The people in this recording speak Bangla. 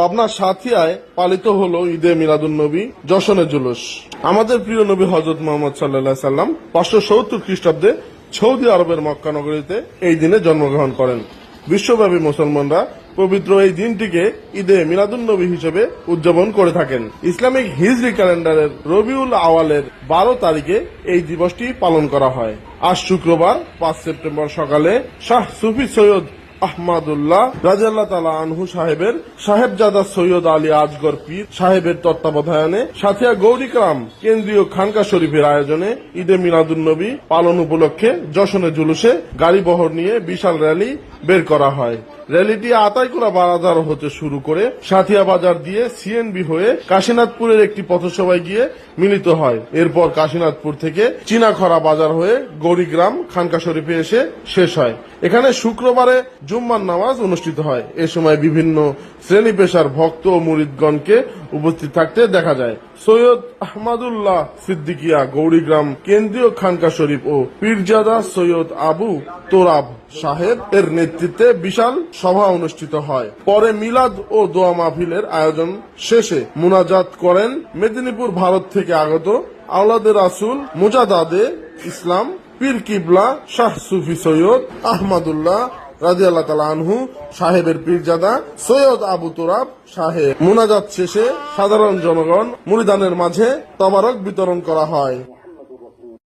পাবনার সাথিয়ায় পালিত হলো ঈদে মিলাদুন নবী যশনের জুলুস। আমাদের প্রিয় নবী হজরত মোহাম্মদ সাল্লাহ সাল্লাম পাঁচশো সত্তর খ্রিস্টাব্দে সৌদি আরবের মক্কা নগরীতে এই দিনে জন্মগ্রহণ করেন। বিশ্বব্যাপী মুসলমানরা পবিত্র এই দিনটিকে ঈদে মিলাদুন নবী হিসেবে উদযাপন করে থাকেন। ইসলামিক হিজরি ক্যালেন্ডারের রবিউল আওয়ালের বারো তারিখে এই দিবসটি পালন করা হয়। আজ শুক্রবার পাঁচ সেপ্টেম্বর সকালে শাহ সুফি সৈয়দ আহমাদুল্লাহ রাজিয়াল্লাহ তালা আনহু সাহেবের সাহেবজাদা সৈয়দ আলী আজগর পীর সাহেবের তত্ত্বাবধানে সাথিয়া গৌরীগ্রাম কেন্দ্রীয় খানকা শরীফের আয়োজনে ঈদে মিলাদুন্নবী পালন উপলক্ষে যশনে জুলুসে গাড়ি বহর নিয়ে বিশাল র্যালি বের করা হয়। র্যালিটি আতাইকুলা বাজার হতে শুরু করে সাথিয়া বাজার দিয়ে সিএনবি হয়ে কাশীনাথপুরের একটি পথসভায় গিয়ে মিলিত হয়। এরপর কাশীনাথপুর থেকে চীনাখরা বাজার হয়ে গৌরীগ্রাম, খানকা শরীফে এসে শেষ হয়। এখানে শুক্রবারে জুম্মার নামাজ অনুষ্ঠিত হয়। এ সময় বিভিন্ন শ্রেণি পেশার ভক্ত ও মুরিদগণকে উপস্থিত থাকতে দেখা যায়। সৈয়দ আহমাদুল্লাহ সিদ্দিকিয়া গৌরীগ্রাম কেন্দ্রীয় খানকা শরীফ ও পীরজাদা সৈয়দ আবু তোরাব সাহেব এর নেতৃত্বে বিশাল সভা অনুষ্ঠিত হয়। পরে মিলাদ ও দোয়া মাহফিলের আয়োজন শেষে মুনাজাত করেন মেদিনীপুর ভারত থেকে আগত আওলাদের রাসুল মুজাদাদে ইসলাম পীর কিবলা শাহ সুফি সৈয়দ আহমদুল্লাহ রাজি আল্লাহ তালা আনহু, সাহেবের পীরজাদা সৈয়দ আবু তোরাব সাহেব। মুনাজাত শেষে সাধারণ জনগণ মুরিদানের মাঝে তবারক বিতরণ করা হয়।